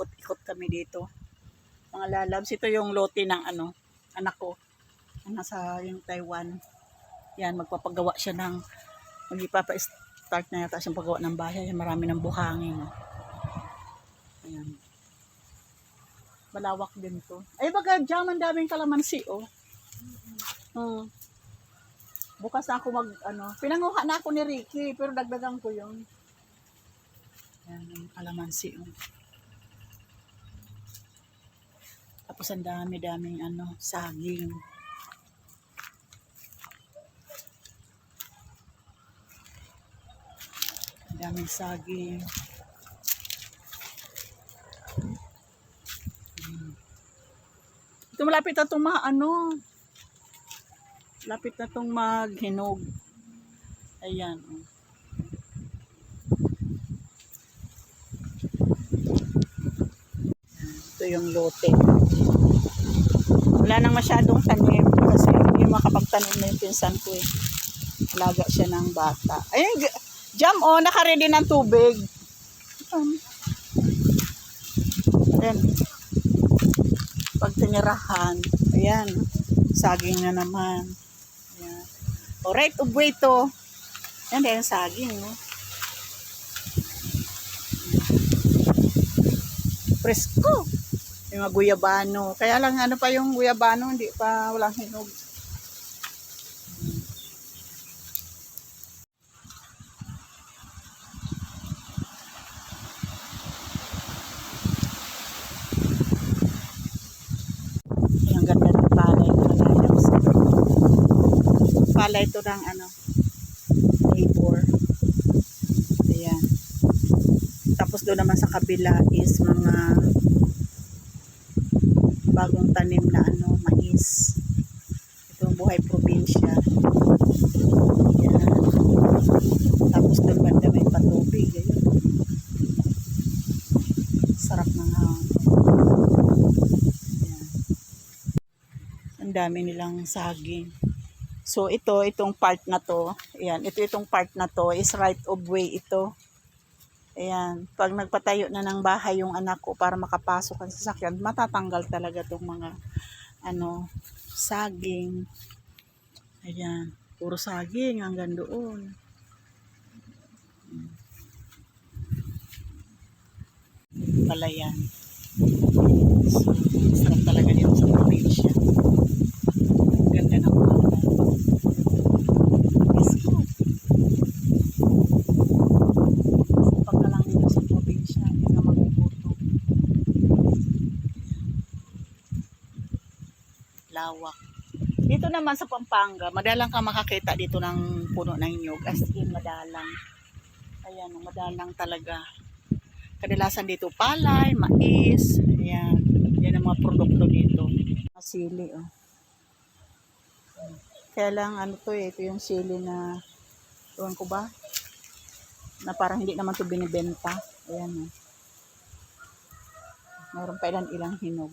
Ikot-ikot kami dito. Mga lalabs, ito yung lote ng ano, anak ko. Na Nasa yung Taiwan. Yan, magpapagawa siya ng, magpapa-start na yata siyang paggawa ng bahay. Marami ng buhangin. Ayan. Malawak din to. Ay, baga, dyan, ang daming kalamansi, oh. Hmm. Bukas na ako mag, ano, pinanguha na ako ni Ricky, pero dagdagan ko yun. Ayan, kalamansi, oh. Tapos ang dami-daming, ano, saging. Ang daming saging. Hmm. Ito malapit na itong ano, lapit na itong maghinog. Ayan, oh. Ito yung lote. Wala nang masyadong tanim kasi hindi makapagtanim na yung pinsan ko eh. Alaga siya ng bata. Ayun, jam oh, nakaready ng tubig. Ayan. Ayan. Pag tinirahan, ayan, saging na naman. Ayan. O, right of way to. Ayan, ayan saging, no? Presko. Yung mga guyabano. Kaya lang ano pa yung guyabano, hindi pa walang hinog. Ang ganda ng palay na layos. Palay ito ng ano, neighbor. Ayan. Tapos doon naman sa kabila is mga bagong tanim na ano, mais. Ito ang buhay probinsya. Tapos doon banda may patubig. Ayun. Sarap ng hangin. Ang dami nilang saging. So ito, itong part na to, ayan, ito itong part na to is right of way ito. Ayan, pag nagpatayo na ng bahay yung anak ko para makapasok ang sasakyan, matatanggal talaga tong mga ano, saging. Ayan, puro saging hanggang doon. Palayan. So, sarap talaga dito sa probinsya. Ang Ganda ng mga Isko. Pag ka lang dito sa probinsya, hindi ka magugutom. Lawak. Dito naman sa Pampanga, madalang ka makakita dito ng puno ng nyug. As in, madalang. Ayan, madalang talaga. Kadalasan dito palay, mais, ayan. Yan ang mga produkto dito. Masili, oh. Kaya lang, ano to eh, ito yung sili na, ewan ko ba, na parang hindi naman to binibenta. Ayan, oh. Meron pa ilan ilang hinog.